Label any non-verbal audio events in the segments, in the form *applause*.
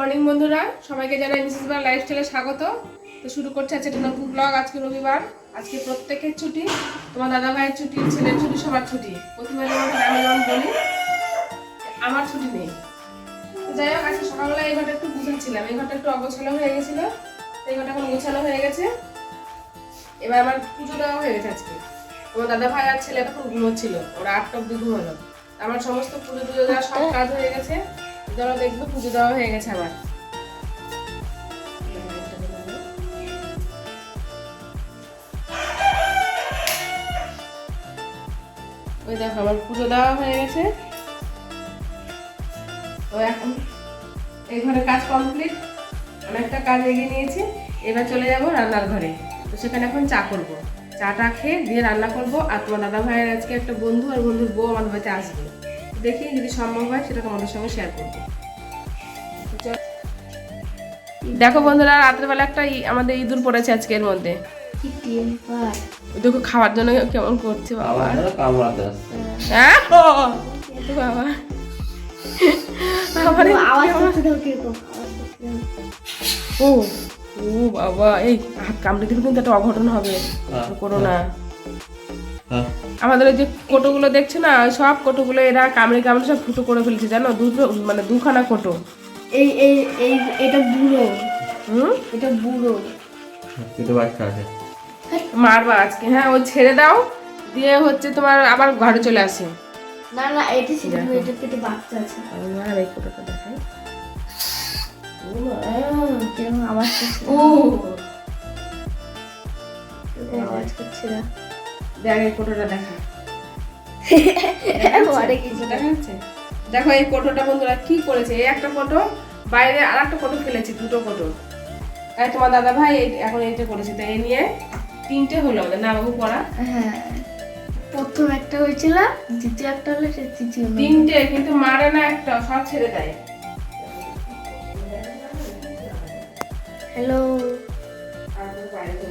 Morning বন্ধুরা, সবাইকে জানাই মিসেস বার লাইফস্টাইলে স্বাগত। তো শুরু করছে আজকে একটা নতুন ব্লগ আজকে রবিবার। আজকে প্রত্যেকের ছুটি, তোমার দাদা ভাইয়ের ছুটি, ছেলের ছুটি, সবার ছুটি। প্রথমে মতো আমি যেমন বলি, আমার ছুটি নেই। যাই হোক, আজকে সকালবেলা এই ঘরটা একটু গুছাচ্ছিলাম। এই ঘরটা একটু অগোছালো হয়ে গেছিল। এই ঘরটা এখন গোছানো হয়ে গেছে। এবার আমার পুজো দেওয়া হয়ে গেছে আজকে। তোমার দাদা ভাই আর ছেলে তখন ঘুমোচ্ছিল, ওরা আটটা অব্দি ঘুমালো। আমার সমস্ত পুজো টুজো দেওয়া সব কাজ হয়ে গেছে। ধরো দেখব, পুজো দেওয়া হয়ে গেছে আমার ওই দেখো আমার পুজো দেওয়া হয়ে গেছে। তো এখন এই ঘরে কাজ কমপ্লিট অনেকটা কাজ এগিয়ে নিয়েছি। এবার চলে যাব রান্নার ঘরে। তো সেখানে এখন চা করব। চাটা খেয়ে দিয়ে রান্না করব। আর তোমার দাদা ভাইয়ের আজকে একটা বন্ধু আর বন্ধুর বউ আমাদের বাড়িতে আসবে। দেখি যদি সম্ভব হয় সেটা তোমাদের সঙ্গে শেয়ার করব দেখো বন্ধুরা রাতের বেলা একটা ই- আমাদের ইঁদুর পড়েছে আজকে এর মধ্যে দেখো খাওয়ার জন্য কেমন করছে বাবা হ্যাঁ বাবা ও ও বাবা এই হাত কামড়ে দিলে কিন্তু একটা অঘটন হবে হ্যাঁ, করো না হ্যাঁ আমাদের ওই যে কোটোগুলো দেখছে না ওই সব কোটোগুলো এরা কামড়ে কামড়ে সব ফুটো করে ফেলছে জানো? দুটো মানে দুখানা কোটো। এই এই এই এটা বুড়ো। হুম? এটা বুড়ো। দুটো বাচ্চা আছে। মারবা আজকে হ্যাঁ ওই ছেড়ে দাও দিয়ে হচ্ছে তোমার আবার ঘরে চলে আসে। না না এটা ছিল এটা পেটে বাচ্চা আছে। আমি আর এই কোটোটা দেখাই। ও কীরকম আওয়াজ করছে। ও। আওয়াজ করছে না। এই কোটোটা দেখা। *laughs* দেখা এই কোটোটা বন্ধুরা কি করেছে? এই একটা কোটো বাইরে আর একটা কোটো ফেলেছি দুটো কোটো তাই তোমার দাদা ভাই এখন এইটা করেছে তো এই নিয়ে তিনটে হলো। আমাদের না বাবু পড়া। হ্যাঁ। প্রথম একটা হয়েছিল দ্বিতীয় একটা হলো সে তৃতীয় তিনটে কিন্তু মারে না একটা সব ছেড়ে দেয়। হ্যালো পাঠিয়েছি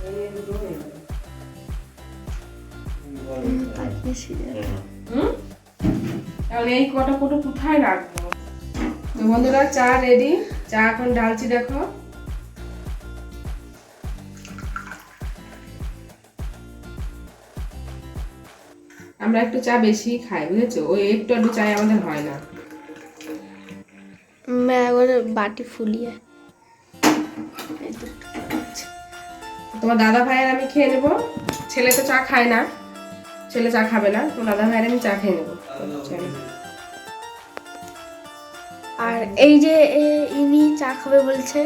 হুম? এই কটা কোটো কোথায় রাখব? তো বন্ধুরা চা রেডি চা এখন ঢালছি দেখো। আমরা একটু চা বেশি খাই বুঝেছ? ওই একটু একটু চাই আমাদের হয় না। বাটি ফুলিয়ে। তোমার দাদা ভাইয়ের আমি খেয়ে নেব। ছেলে তো চা খায় না। ছেলে চা খাবে না তোমার দাদা ভাইয়ের আমি চা খেয়ে নেব। আর এই যে ইনি চা খাবে বলছে।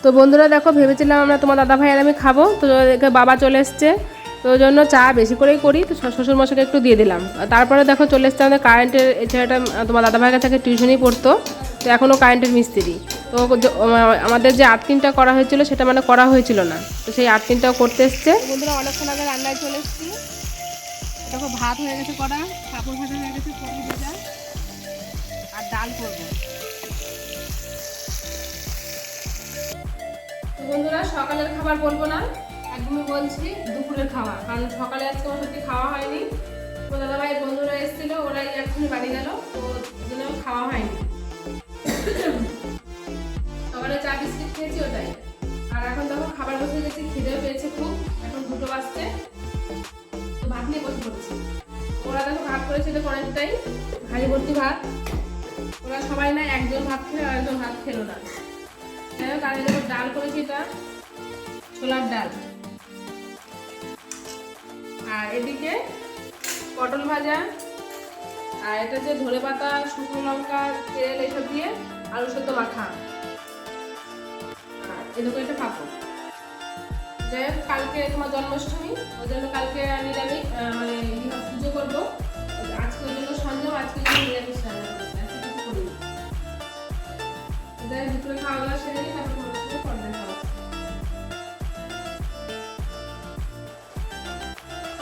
তো বন্ধুরা দেখো ভেবেছিলাম আমরা তোমার দাদা ভাইয়ের আমি খাব তো বাবা চলে এসছে। তো ওই জন্য চা বেশি করেই করি তো শ্বশুর মশাকে একটু দিয়ে দিলাম। আর তারপরে দেখো চলে এসছে আমাদের কারেন্টের ছেলেটা তোমার দাদা ভাইয়ের কাছে টিউশনই পড়তো। তো এখনও কারেন্টের মিস্ত্রি। তো আমাদের যে আর্থিংটা করা হয়েছিল সেটা মানে করা হয়েছিল না। তো সেই আর্থিংটাও করতে এসছে। বন্ধুরা অনেকক্ষণ আগে রান্নায় চলে এসেছি। দেখো ভাত হয়ে গেছে করা কাপড় ভাজা হয়ে গেছে আর ডাল করব। বন্ধুরা সকালের খাবার বলব না, একদমই বলছি দুপুরের খাওয়া কারণ সকালে আজকে আমার সত্যি খাওয়া হয়নি। তো দাদা ভাই বন্ধুরা এসেছিল, ওরাই এখনই বাড়ি গেল তো খাওয়া হয়নি। খেয়েছি ওটাই আর এখন দেখো খাবার বসে গেছি, খিদেও পেয়েছে খুব, এখন দুটো বাজছে। তো ভাত নিয়ে বসে পড়েছি। ওরা দেখো ভাত করেছিল অনেকটাই হাঁড়ি ভর্তি ভাত। ওরা সবাই না একজন ভাত খেলো আর একজন ভাত খেলো না। যাই হোক আমি দেখো ডাল করেছি এটা, ছোলার ডাল। আর এদিকে পটল ভাজা, আর এটা যে ধনে পাতা শুকনো লঙ্কা তেল এসব দিয়ে আলু সেদ্ধ মাখা। একটা হোক, কালকে তোমার জন্মাষ্টমী, ওই জন্য কালকে মানে পুজো করব। আজকে ওই জন্য আজকে নিরামিষ।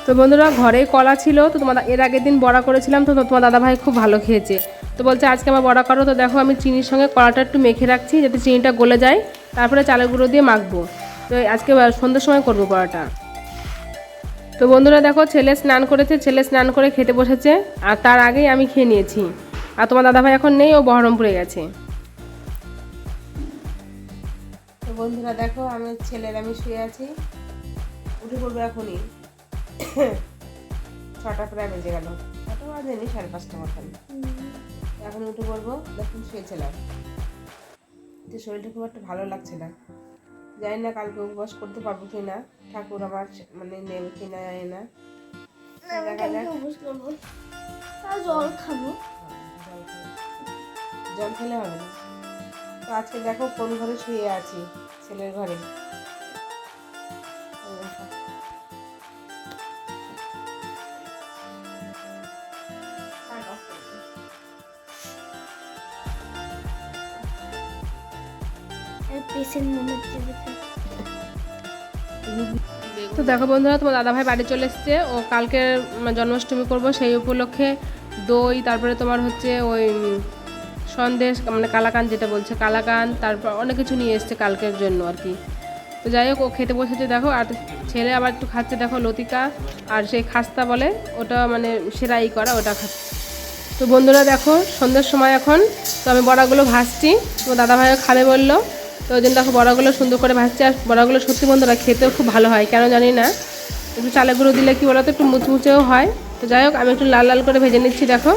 তো বন্ধুরা, ঘরে কলা ছিল, তো তোমার এর আগের দিন বড়া করেছিলাম, তো তোমার দাদা ভাই খুব ভালো খেয়েছে। তো বলছে, আজকে আমার বড়া করো। তো দেখো, আমি চিনির সঙ্গে কলাটা একটু মেখে রাখছি, যাতে চিনিটা গলে যায়। তারপরে চালের গুঁড়ো দিয়ে মাখবো। তো আজকে সন্ধ্যের সময় করব বড়াটা তো বন্ধুরা দেখো, ছেলে স্নান করেছে, ছেলে স্নান করে খেতে বসেছে, আর তার আগেই আমি খেয়ে নিয়েছি। আর তোমার দাদাভাই এখন নেই, ও বহরমপুরে গেছে। তো বন্ধুরা দেখো, আমি ছেলের, আমি শুয়ে আছি। উঠে পড়ব এখনই। ছটা প্রায় বেজে গেল। ছটা বাজেনি সাড়ে পাঁচটা মতন। এখন উঠে পড়ব, দেখুন শুয়েছিলাম যে শরীরটা খুব একটা ভালো লাগছে না। জানি না কালকে উপবাস করতে পারব কি না ঠাকুর আমার মানে নেবে কি না। জানি না জল খাব। জল খেলে হবে না। তো আজকে দেখো কোন ঘরে শুয়ে আছি ছেলের ঘরে। মনে তো দেখো বন্ধুরা, তোমার দাদাভাই বাড়ি চলে এসছে। ও কালকে জন্মাষ্টমী করব সেই উপলক্ষে দই, তারপরে তোমার হচ্ছে ওই সন্দেশ মানে কালাকান যেটা বলছে, কালাকান, তারপর অনেক কিছু নিয়ে এসছে কালকের জন্য আর কি। তো যাই হোক, ও খেতে বসেছে, দেখো, আর ছেলে আবার একটু খাচ্ছে, দেখো, লতিকা, আর সেই খাস্তা বলে, ওটা মানে সেরাই করা, ওটা খাচ্ছে। তো বন্ধুরা, দেখো, সন্ধ্যের সময় এখন, তো আমি বড়াগুলো ভাজছি তো দাদাভাইও খাবে বলল। তো ওই জন্য দেখো বড়াগুলো সুন্দর করে ভাজছে, আর বড়াগুলো সত্যি বন্ধুরা খেতেও খুব ভালো হয়, কেন জানি না? একটু চালের গুঁড়ো দিলে কি বলো তো একটু মুচমুচেও হয়। তো যাই হোক, আমি একটু লাল লাল করে ভেজে নিচ্ছি, দেখো।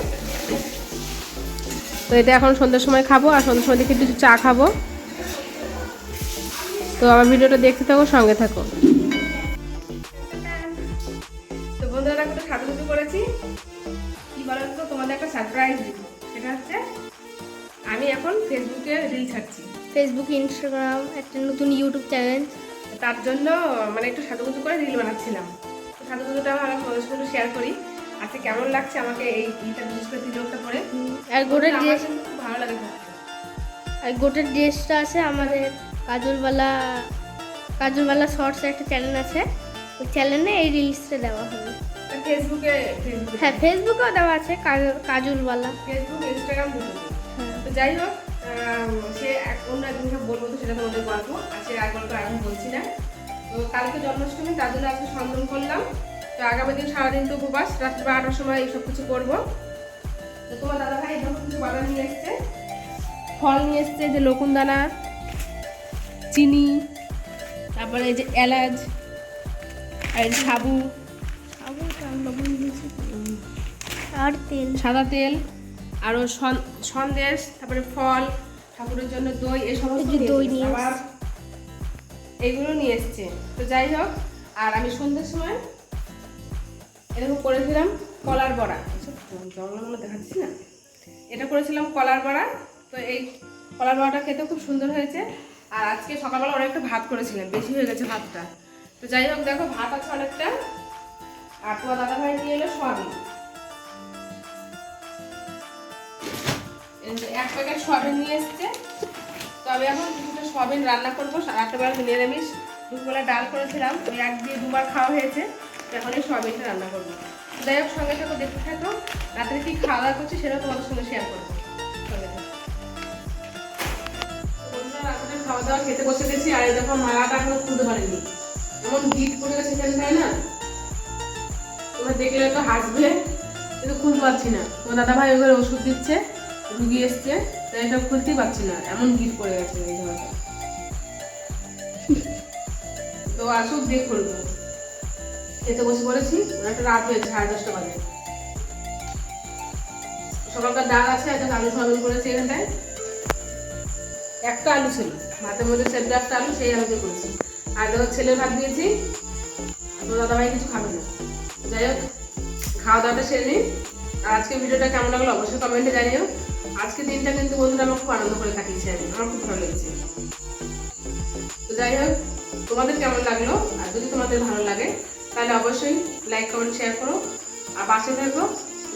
তো এটা এখন সন্ধ্যের সময় খাব, আর সন্ধ্যের সময় দেখে একটু চা খাব। তো আমার ভিডিওটা দেখতে থাকো, সঙ্গে থাকো। করেছি। আমি এখন ফেসবুকে রিল ছাড়ছি। ফেসবুক ইনস্টাগ্রাম একটা নতুন ইউটিউব চ্যানেল তার জন্য মানে একটু সাজুগুজু করে রিল বানাচ্ছিলাম। তো সাজুগুজুটা আমি তোমাদের শেয়ার করি। আজকে কেমন লাগছে আমাকে এই ইটা বিশেষ করে তিলকটা পরে আর গোটের ড্রেস খুব ভালো লাগে আর গোটের ড্রেসটা আছে আমাদের কাজলবালা কাজলবালা শর্টস একটা চ্যানেল আছে। ওই চ্যানেলে এই রিলসটা দেওয়া হবে। ফেসবুকে হ্যাঁ ফেসবুকেও দেওয়া আছে কাজল- কাজলবালা ফেসবুক ইনস্টাগ্রাম হ্যাঁ। তো যাই হোক সে অন্য একদিনকে বলব তো সেটা তোমাদের গল্প আর সে আর গল্প এখন বলছি না। তো কালকে জন্মাষ্টমী তার জন্য আজকে সন্ধান করলাম। তো আগামী দিন সারাদিন তো উপবাস রাত্রি বারোটার সময় এইসব কিছু করব। তো তোমার দাদা ভাই এরকম কিছু বাদাম নিয়ে এসছে? ফল নিয়ে এসছে যে লকুনদানা চিনি তারপরে এই যে এলাচ আর এই যে সাবু। তার লবণ আর তেল। সাদা তেল। আরও সন- সন্দেশ তারপরে ফল ঠাকুরের জন্য দই এই সমস্ত দই নিয়ে আবার এইগুলো নিয়ে এসছে। তো যাই হোক আর আমি সন্ধ্যের সময় এরকম করেছিলাম কলার বড়া। এসব জঙ্গলগুলো দেখাচ্ছি না? এটা করেছিলাম কলার বড়া। তো এই কলার বড়াটা খেতে খুব সুন্দর হয়েছে। আর আজকে সকালবেলা অনেকটা ভাত করেছিলাম বেশি হয়ে গেছে ভাতটা। তো যাই হোক দেখো ভাত আছে অনেকটা। আর তোমার দাদা ভাই নিয়ে এলো সোয়াবিন। এক প্যাকেট সোয়াবিন নিয়ে এসছে। তো আমি এখন কিছুটা সোয়াবিন রান্না করব। রাত্রেবেলা নিরামিষ, দুপুরবেলা ডাল করেছিলাম। ওই এক দিয়ে দুবার খাওয়া হয়েছে। এখন এই সোয়াবিনটা রান্না করব। যাই হোক, সঙ্গে থাকো, দেখতে থাকো। রাত্রে কি খাওয়া দাওয়া করছি সেটাও তোমাদের সঙ্গে শেয়ার করব। সঙ্গে খাওয়া দাওয়া খেতে বসে গেছি, আর এই দেখো মালাটা এখনও খুলতে পারিনি। এমন গিট পড়ে গেছে সেখানটায় না? তোমরা দেখলে তো হাসবে, কিন্তু খুলতে পারছি না। তোমার দাদা ভাই ওখানে ওষুধ দিচ্ছে। রুগী এসছে, তাই এটা খুলতেই পারছি না। এমন গিট পড়ে গেছে এই জামাটা তো আসুক দিয়ে খুলবো। খেতে বসে পড়েছি একটা রাত হয়েছে, সাড়ে দশটা বাজে। সকালকার ডাল আছে, একটা আলু সয়াবিন করেছি এখানটায়। একটা আলু ছিল, ভাতের মধ্যে সেদ্ধ একটা আলু, সেই আলু দিয়ে করেছি। আর দেখো ছেলের ভাত দিয়েছি তো তোর দাদাভাই কিছু খাবে না। যাই হোক, খাওয়া দাওয়াটা সেরে নিই আর আজকে ভিডিওটা কেমন লাগল অবশ্যই কমেন্টে জানিও। আজকে দিনটা কিন্তু বন্ধুরা আমার খুব আনন্দ করে কাটিয়েছি আমি আমার খুব ভালো লেগেছে। তো যাই হোক, তোমাদের কেমন লাগল? আর যদি তোমাদের ভালো লাগে, তাহলে অবশ্যই লাইক কমেন্ট শেয়ার করো। আর পাশে থাকো,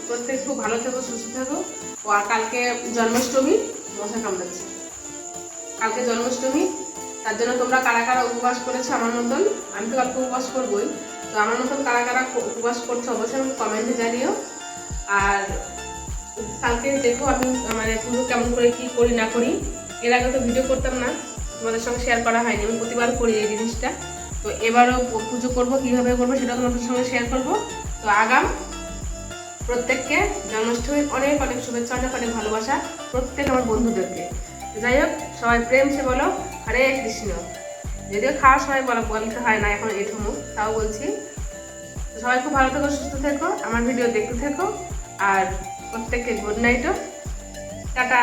প্রত্যেক খুব ভালো থাকো, সুস্থ থাকো। ও আর কালকে জন্মাষ্টমী মশা কামড়াচ্ছে। কালকে জন্মাষ্টমী, তার জন্য তোমরা কারা কারা উপবাস করেছ আমার মতন, আমি তো কালকে উপবাস করবোই। তো আমার মতন কারা কারা উপবাস করছ অবশ্যই কমেন্টে জানিও। আর কালকে দেখো আমি মানে পুজো কেমন করে কি করি না করি। এর আগে তো ভিডিও করতাম না, তোমাদের সঙ্গে শেয়ার করা হয়নি, আমি প্রতিবার করি এই জিনিসটা। তো এবারও পুজো করব, কীভাবে করব সেটা তোমাদের সঙ্গে শেয়ার করব। তো আগাম, প্রত্যেককে জন্মাষ্টমীর অনেক অনেক শুভেচ্ছা, অনেক অনেক ভালোবাসা প্রত্যেক আমার বন্ধুদেরকে। যাই হোক, সবাই প্রেম সে বলো, হরে কৃষ্ণ। যদিও খাওয়ার সময় বলা বলতে হয় না, এখন এঠুমু তাও বলছি। সবাই খুব ভালো থেকো, সুস্থ থেকো, আমার ভিডিও দেখতে থেকো, আর প্রত্যেককে গুড নাইটও টাটা।